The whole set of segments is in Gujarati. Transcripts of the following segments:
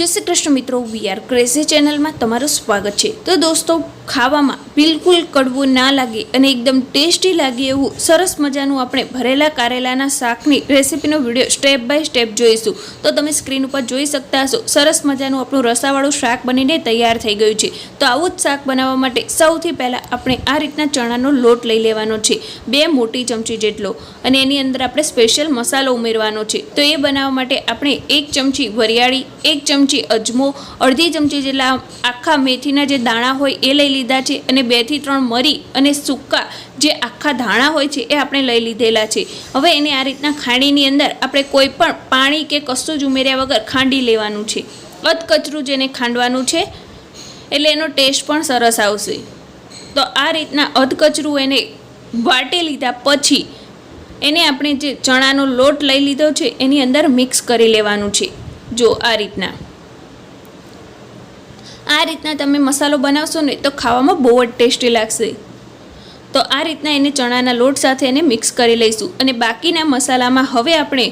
જય શ્રી કૃષ્ણ મિત્રો વીઆર ક્રેઝી ચેનલમાં તમારું સ્વાગત છે. તો દોસ્તો ખાવામાં બિલકુલ કડવું ના લાગે અને એકદમ ટેસ્ટી લાગે એવું સરસ મજાનું આપણે ભરેલા કારેલાના શાકની રેસીપીનો વીડિયો સ્ટેપ બાય સ્ટેપ જોઈશું. તો તમે સ્ક્રીન ઉપર જોઈ શકતા હશો, સરસ મજાનું આપણું રસાવાળું શાક બનીને તૈયાર થઈ ગયું છે. તો આવું જ શાક બનાવવા માટે સૌથી પહેલાં આપણે આ રીતના ચણાનો લોટ લઈ લેવાનો છે, બે મોટી ચમચી જેટલો. અને એની અંદર આપણે સ્પેશિયલ મસાલો ઉમેરવાનો છે. તો એ બનાવવા માટે આપણે એક ચમચી વરિયાળી, એક ચમચી અજમો, અડધી ચમચી જેટલા આખા મેથીના જે દાણા હોય એ લઈ લીધા છે અને બેથી ત્રણ મરી અને સૂકા જે આખા ધાણા હોય છે એ આપણે લઈ લીધેલા છે. હવે એને આ રીતના ખાંડીની અંદર આપણે કોઈ પણ પાણી કે કશું જ ઉમેર્યા વગર ખાંડી લેવાનું છે. અધકચરું જેને ખાંડવાનું છે, એટલે એનો ટેસ્ટ પણ સરસ આવશે. તો આ રીતના અધકચરું એને વાટી લીધા પછી એને આપણે જે ચણાનો લોટ લઈ લીધો છે, એની અંદર મિક્સ કરી લેવાનું છે. જો આ રીતના. આ રીતના તમે મસાલો બનાવશો ને તો ખાવામાં બહુ જ ટેસ્ટી લાગશે. તો આ રીતના એને ચણાના લોટ સાથે એને મિક્સ કરી લઈશું અને બાકીના મસાલામાં હવે આપણે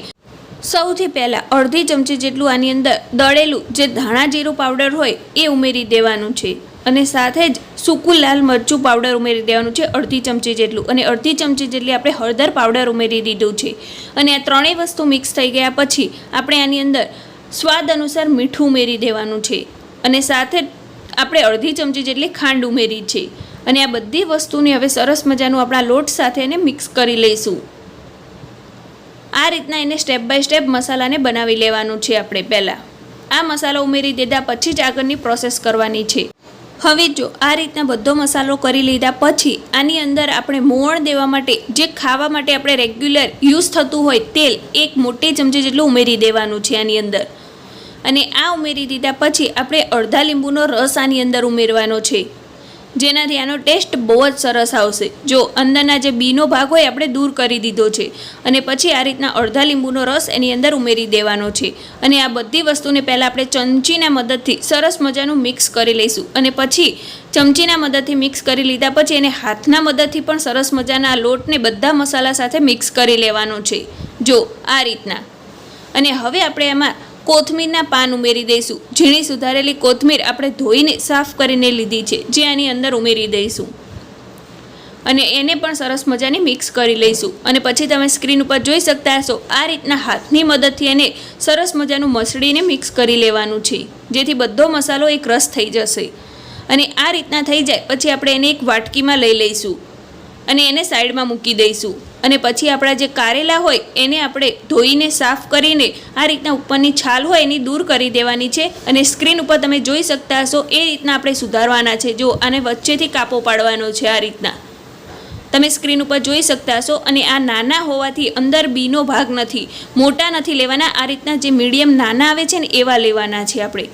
સૌથી પહેલાં અડધી ચમચી જેટલું આની અંદર દળેલું જે ધાણા જીરું પાવડર હોય એ ઉમેરી દેવાનું છે અને સાથે જ સૂકું લાલ મરચું પાવડર ઉમેરી દેવાનું છે અડધી ચમચી જેટલું અને અડધી ચમચી જેટલી આપણે હળદર પાવડર ઉમેરી દીધું છે. અને આ ત્રણેય વસ્તુ મિક્સ થઈ ગયા પછી આપણે આની અંદર સ્વાદ અનુસાર મીઠું ઉમેરી દેવાનું છે. અને સાથે આપણે અડધી ચમચી જેટલી ખાંડ ઉમેરી છે. અને આ બધી વસ્તુને હવે સરસ મજાનું આપણા લોટ સાથે એને મિક્સ કરી લઈશું. આ રીતના એને સ્ટેપ બાય સ્ટેપ મસાલાને બનાવી લેવાનું છે આપણે પહેલાં. આ મસાલો ઉમેરી દીધા પછી જ આગળની પ્રોસેસ કરવાની છે. હવે જો આ રીતના બધો મસાલો કરી લીધા પછી આની અંદર આપણે મોવણ દેવા માટે જે ખાવા માટે આપણે રેગ્યુલર યુઝ થતું હોય તેલ એક મોટી ચમચી જેટલું ઉમેરી દેવાનું છે આની અંદર. અને આ ઉમેરી દીધા પછી આપણે અડધા લીંબુનો રસ આની અંદર ઉમેરવાનો છે. જેનાથી આનો ટેસ્ટ બહુ જ સરસ આવશે. જો અંદરના જે બીનો ભાગ હોય આપણે દૂર કરી દીધો છે. અને પછી આ રીતના અડધા લીંબુનો રસ એની અંદર ઉમેરી દેવાનો છે. અને આ બધી વસ્તુને પહેલાં આપણે ચમચીના મદદથી સરસ મજાનું મિક્સ કરી લઈશું. અને પછી ચમચીના મદદથી મિક્સ કરી લીધા પછી એને હાથના મદદથી પણ સરસ મજાના લોટને બધા મસાલા સાથે મિક્સ કરી લેવાનો છે. જો આ રીતના. અને હવે આપણે એમાં કોથમીરના પાન ઉમેરી દઈશું. ઝીણી સુધારેલી કોથમીર આપણે ધોઈને સાફ કરીને લીધી છે. જે આની અંદર ઉમેરી દઈશું. અને એને પણ સરસ મજાની મિક્સ કરી લઈશું. અને પછી તમે સ્ક્રીન ઉપર જોઈ શકતા હશો, આ રીતના હાથની મદદથી એને સરસ મજાનું મસળીને મિક્સ કરી લેવાનું છે. જેથી બધો મસાલો એક રસ થઈ જશે. અને આ રીતના થઈ જાય, પછી આપણે એને એક વાટકીમાં લઈ લઈશું. અને એને સાઈડમાં મૂકી દઈશું. અને પછી આપણા જે કારેલા હોય, એને આપણે ધોઈને સાફ કરીને આ રીતના ઉપરની છાલ હોય એની દૂર કરી દેવાની છે અને સ્ક્રીન ઉપર તમે જોઈ શકતા હશો એ રીતના આપણે સુધારવાના છે. જો આને વચ્ચેથી કાપો પાડવાનો છે આ રીતના. તમે સ્ક્રીન ઉપર જોઈ શકતા હશો અને આ નાના હોવાથી અંદર બીનો ભાગ નથી. મોટા નથી લેવાના, આ રીતના જે મીડિયમ નાના આવે છે ને એવા લેવાના છે આપણે.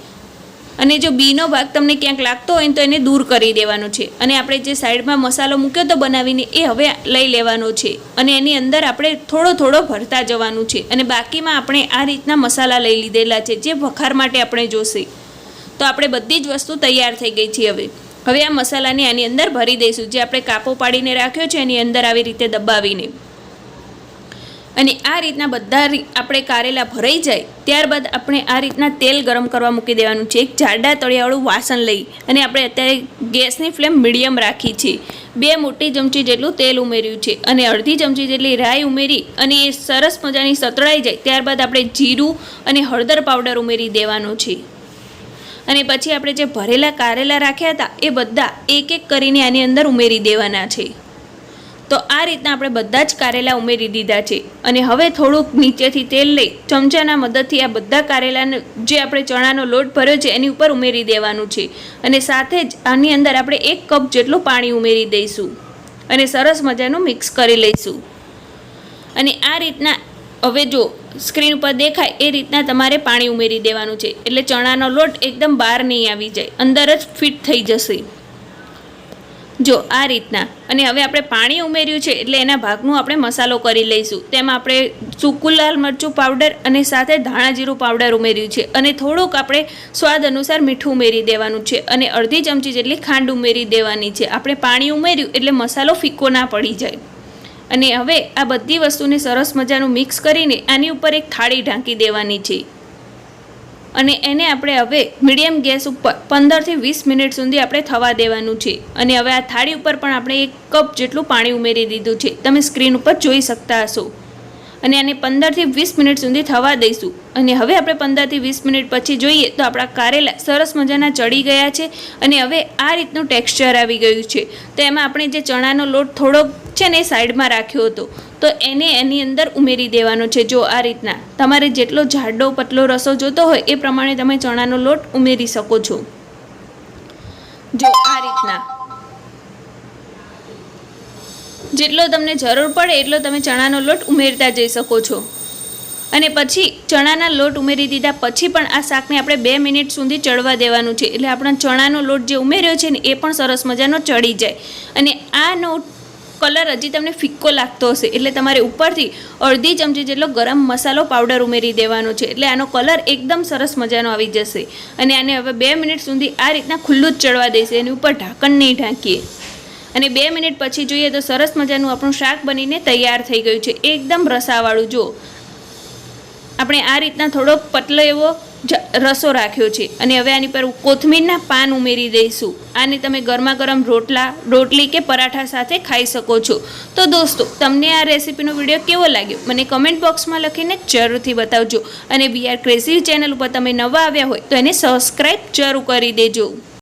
અને જો બીનો ભાગ તમને ક્યાંક લાગતો હોય તો એને દૂર કરી દેવાનો છે. અને આપણે જે સાઈડમાં મસાલો મૂક્યો તો બનાવીને એ હવે લઈ લેવાનો છે. અને એની અંદર આપણે થોડો થોડો ભરતા જવાનું છે. અને બાકીમાં આપણે આ રીતના મસાલા લઈ લીધેલા છે, જે વખાર માટે આપણે જોશે. તો આપણે બધી જ વસ્તુ તૈયાર થઈ ગઈ છે હવે. હવે આ મસાલાને આની અંદર ભરી દઈશું. જે આપણે કાપો પાડીને રાખ્યો છે, એની અંદર આવી રીતે દબાવીને. અને આ રીતના બધા આપણે કારેલા ભરાઈ જાય, ત્યારબાદ આપણે આ રીતના તેલ ગરમ કરવા મૂકી દેવાનું છે. એક જાડા તળિયાવાળું વાસણ લઈ અને આપણે અત્યારે ગેસની ફ્લેમ મીડિયમ રાખી છે. બે મોટી ચમચી જેટલું તેલ ઉમેર્યું છે અને અડધી ચમચી જેટલી રાઈ ઉમેરી અને એ સરસ મજાની સતળાઈ જાય, ત્યારબાદ આપણે જીરું અને હળદર પાવડર ઉમેરી દેવાનો છે. અને પછી આપણે જે ભરેલા કારેલા રાખ્યા હતા, એ બધા એક એક કરીને આની અંદર ઉમેરી દેવાના છે. તો આ રીતના આપણે બધા જ કારેલા ઉમેરી દીધા છે. અને હવે થોડુંક નીચેથી તેલ લઈ ચમચાના મદદથી આ બધા કારેલાને જે આપણે ચણાનો લોટ ભર્યો છે એની ઉપર ઉમેરી દેવાનું છે. અને સાથે જ આની અંદર આપણે એક કપ જેટલું પાણી ઉમેરી દઈશું. અને સરસ મજાનું મિક્સ કરી લઈશું. અને આ રીતના હવે જો સ્ક્રીન ઉપર દેખાય એ રીતના તમારે પાણી ઉમેરી દેવાનું છે. એટલે ચણાનો લોટ એકદમ બહાર નહીં આવી જાય. અંદર જ ફિટ થઈ જશે. જો આ રીતના. અને હવે આપણે પાણી ઉમેર્યું છે એટલે એના ભાગનું આપણે મસાલો કરી લઈશું. તેમાં આપણે સૂકું લાલ મરચું પાવડર અને સાથે ધાણા જીરું પાવડર ઉમેર્યું છે. અને થોડુંક આપણે સ્વાદ અનુસાર મીઠું ઉમેરી દેવાનું છે. અને અડધી ચમચી જેટલી ખાંડ ઉમેરી દેવાની છે. આપણે પાણી ઉમેર્યું એટલે મસાલો ફીકો ના પડી જાય. અને હવે આ બધી વસ્તુને સરસ મજાનું મિક્સ કરીને આની ઉપર એક થાળી ઢાંકી દેવાની છે. અને એને આપણે હવે મીડિયમ ગેસ ઉપર પંદરથી વીસ મિનિટ સુધી આપણે થવા દેવાનું છે. અને હવે આ થાળી ઉપર પણ આપણે એક કપ જેટલું પાણી ઉમેરી દીધું છે. તમે સ્ક્રીન ઉપર જોઈ શકતા હશો. અને આને પંદરથી વીસ મિનિટ સુધી થવા દઈશું. અને હવે આપણે પંદરથી વીસ મિનિટ પછી જોઈએ તો આપણા કારેલા સરસ મજાના ચડી ગયા છે અને હવે આ રીતનું ટેક્સચર આવી ગયું છે. તો એમાં આપણે જે ચણાનો લોટ થોડોક છે ને સાઈડમાં રાખ્યો હતો. તો એને એની અંદર ઉમેરી દેવાનો છે. જો આ રીતના તમારે જેટલો જાડો પતલો રસો જોતો હોય એ પ્રમાણે તમે ચણાનો લોટ ઉમેરી શકો છો. જો આ રીતના જેટલો તમને જરૂર પડે એટલો તમે ચણાનો લોટ ઉમેરતા જઈ શકો છો. અને પછી ચણાના લોટ ઉમેરી દીધા પછી પણ આ શાકને આપણે બે મિનિટ સુધી ચડવા દેવાનું છે. એટલે આપણા ચણાનો લોટ જે ઉમેર્યો છે ને એ પણ સરસ મજાનો ચડી જાય. અને આનો કલર હજી તમને ફિક્કો લાગતો હશે. એટલે તમારે ઉપરથી અડધી ચમચી જેટલો ગરમ મસાલો પાવડર ઉમેરી દેવાનો છે. એટલે આનો કલર એકદમ સરસ મજાનો આવી જશે. અને આને હવે બે મિનિટ સુધી આ રીતના ખુલ્લું જ ચડવા દેશે. એની ઉપર ઢાંકણ નહીં ઢાંકીએ. અને બે મિનિટ પછી જોઈએ તો સરસ મજાનું આપણું શાક બનીને તૈયાર થઈ ગયું છે. એકદમ રસાવાળું. જો, આપણે આ રીતના થોડોક પતલો એવો રસો રાખ્યો છે. અને હવે આની પર કોથમીરના પાન ઉમેરી દઈશું. આને તમે ગરમા ગરમ રોટલા, રોટલી કે પરાઠા સાથે ખાઈ શકો છો. તો દોસ્તો, તમને આ રેસીપીનો વીડિયો કેવો લાગ્યો? મને કમેન્ટ બોક્સમાં લખીને જરૂરથી બતાવજો. અને બી આર ક્રેઝી ચેનલ ઉપર તમે નવા આવ્યા હોય તો એને સબસ્ક્રાઈબ જરૂર કરી દેજો.